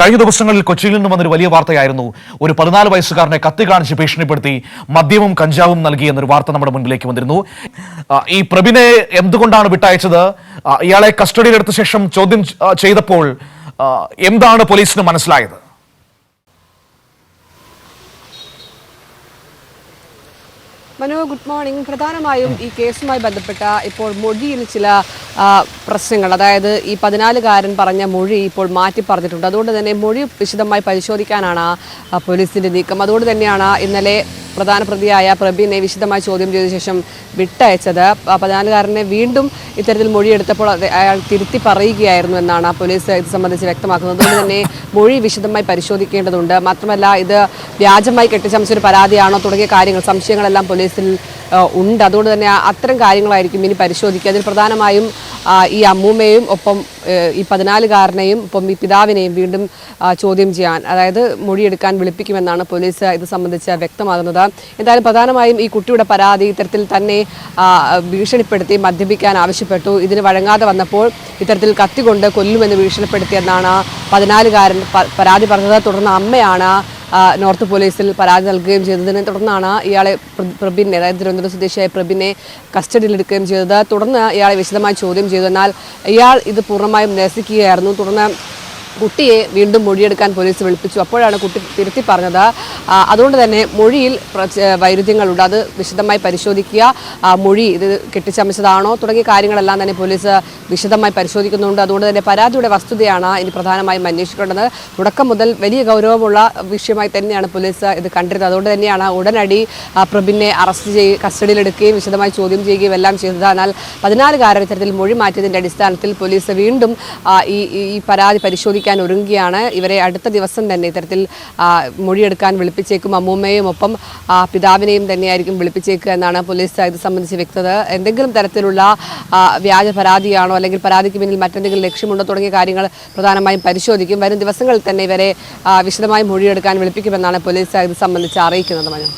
കഴിഞ്ഞ ദിവസങ്ങളിൽ കൊച്ചിയിൽ നിന്ന് വന്നൊരു വലിയ വാർത്തയായിരുന്നു. ഒരു പതിനാല് വയസ്സുകാരനെ കത്തി കാണിച്ച് ഭീഷണിപ്പെടുത്തി മദ്യവും കഞ്ചാവും നൽകി എന്നൊരു വാർത്ത നമ്മുടെ മുൻപിലേക്ക് വന്നിരുന്നു. ഈ പ്രബിനെ എന്തുകൊണ്ടാണ് വിട്ടയച്ചത്? ഇയാളെ കസ്റ്റഡിയിലെടുത്ത ശേഷം ചോദ്യം ചെയ്തപ്പോൾ എന്താണ് പോലീസിന് മനസ്സിലായത്? മനോ ഗുഡ് മോർണിംഗ്. പ്രധാനമായും ഈ കേസുമായി ബന്ധപ്പെട്ട ഇപ്പോൾ മൊഴിയിൽ ചില പ്രശ്നങ്ങൾ. അതായത് ഈ പതിനാലുകാരൻ പറഞ്ഞ മൊഴി ഇപ്പോൾ മാറ്റി പറഞ്ഞിട്ടുണ്ട് അതുകൊണ്ട് തന്നെ മൊഴി വിശദമായി പരിശോധിക്കാനാണ് പോലീസിന്റെ നീക്കം. അതുകൊണ്ട് തന്നെയാണ് ഇന്നലെ പ്രധാന പ്രതിയായ പ്രബീനെ വിശദമായി ചോദ്യം ചെയ്ത ശേഷം വിട്ടയച്ചത്. പതിനാലുകാരനെ വീണ്ടും ഇത്തരത്തിൽ മൊഴിയെടുത്തപ്പോൾ അയാൾ തിരുത്തി പറയുകയായിരുന്നു എന്നാണ് പോലീസ് ഇത് സംബന്ധിച്ച് വ്യക്തമാക്കുന്നത്. അതുകൊണ്ട് തന്നെ മൊഴി വിശദമായി പരിശോധിക്കേണ്ടതുണ്ട്. മാത്രമല്ല ഇത് വ്യാജമായി കെട്ടിച്ചമച്ചൊരു പരാതിയാണോ തുടങ്ങിയ കാര്യങ്ങൾ സംശയങ്ങളെല്ലാം പോലീസിൽ ഉണ്ട്. അതുകൊണ്ട് തന്നെ അത്തരം കാര്യങ്ങളായിരിക്കും ഇനി പരിശോധിക്കുക. അതിൽ പ്രധാനമായും ഈ അമ്മൂമ്മയും ഒപ്പം ഈ പതിനാലുകാരനെയും ഒപ്പം ഈ പിതാവിനെയും വീണ്ടും ചോദ്യം ചെയ്യാൻ അതായത് മൊഴിയെടുക്കാൻ വിളിപ്പിക്കുമെന്നാണ് പോലീസ് ഇത് സംബന്ധിച്ച് വ്യക്തമാകുന്നത്. എന്തായാലും പ്രധാനമായും ഈ കുട്ടിയുടെ പരാതി ഇത്തരത്തിൽ തന്നെ ഭീഷണിപ്പെടുത്തി മദ്യപിക്കാൻ ആവശ്യപ്പെട്ടു. ഇതിന് വഴങ്ങാതെ വന്നപ്പോൾ ഇത്തരത്തിൽ കത്തികൊണ്ട് കൊല്ലുമെന്ന് ഭീഷണിപ്പെടുത്തിയെന്നാണ് പതിനാലുകാരൻ പരാതി പറഞ്ഞത്. തുടർന്ന് അമ്മയാണ് നോർത്ത് പോലീസിൽ പരാതി നൽകുകയും ചെയ്തതിനെ തുടർന്നാണ് ഇയാളെ പ്ര- പ്രബിനെ അതായത് തിരുവനന്തപുരം സ്വദേശിയായ പ്രബിനെ കസ്റ്റഡിയിലെടുക്കുകയും ചെയ്തത്. തുടർന്ന് ഇയാളെ വിശദമായി ചോദ്യം ചെയ്തു. എന്നാൽ ഇയാൾ ഇത് പൂർണമായും നിരസിക്കുകയായിരുന്നു. തുടർന്ന് കുട്ടിയെ വീണ്ടും മൊഴിയെടുക്കാൻ പോലീസ് വിളിപ്പിച്ചു. അപ്പോഴാണ് കുട്ടി തിരുത്തി പറഞ്ഞത് അതുകൊണ്ട് തന്നെ മൊഴിയിൽ വൈരുദ്ധ്യങ്ങളുണ്ട്. അത് വിശദമായി പരിശോധിക്കുക. മൊഴി ഇത് കെട്ടിച്ചമച്ചതാണോ തുടങ്ങിയ കാര്യങ്ങളെല്ലാം തന്നെ പോലീസ് വിശദമായി പരിശോധിക്കുന്നുണ്ട്. അതുകൊണ്ട് തന്നെ പരാതിയുടെ വസ്തുതയാണ് ഇനി പ്രധാനമായും അന്വേഷിക്കേണ്ടത്. തുടക്കം മുതൽ വലിയ ഗൗരവമുള്ള വിഷയമായി തന്നെയാണ് പോലീസ് ഇത് കണ്ടിരുന്നത്. അതുകൊണ്ട് തന്നെയാണ് ഉടനടി പ്രബിനെ അറസ്റ്റ് ചെയ്ത് കസ്റ്റഡിയിലെടുക്കുകയും വിശദമായി ചോദ്യം ചെയ്യുകയും എല്ലാം ചെയ്തത്. എന്നാൽ പതിനാലുകാരൻ ഇത്തരത്തിൽ മൊഴി മാറ്റിയതിന്റെ അടിസ്ഥാനത്തിൽ പോലീസ് വീണ്ടും ഈ ഈ- പരാതി പരിശോധിക്കാൻ ഒരുങ്ങുകയാണ്. ഇവരെ അടുത്ത ദിവസം തന്നെ ഇത്തരത്തിൽ മൊഴിയെടുക്കാൻ മൊഴിയെടുക്കാൻ വിളിപ്പിച്ചേക്കും. അമ്മൂമ്മയും ഒപ്പം പിതാവിനെയും തന്നെയായിരിക്കും വിളിപ്പിച്ചേക്കുക എന്നാണ് പോലീസ് ഇത് സംബന്ധിച്ച് വ്യക്തത. എന്തെങ്കിലും തരത്തിലുള്ള വ്യാജ പരാതിയാണോ അല്ലെങ്കിൽ പരാതിക്ക് പിന്നിൽ മറ്റെന്തെങ്കിലും ലക്ഷ്യമുണ്ടോ തുടങ്ങിയ കാര്യങ്ങൾ പ്രധാനമായും പരിശോധിക്കും. വരും ദിവസങ്ങളിൽ തന്നെ ഇവരെ വിശദമായി മൊഴിയെടുക്കാൻ വിളിപ്പിക്കുമെന്നാണ് പോലീസ് ഇത് സംബന്ധിച്ച് അറിയിക്കുന്നത് മനു.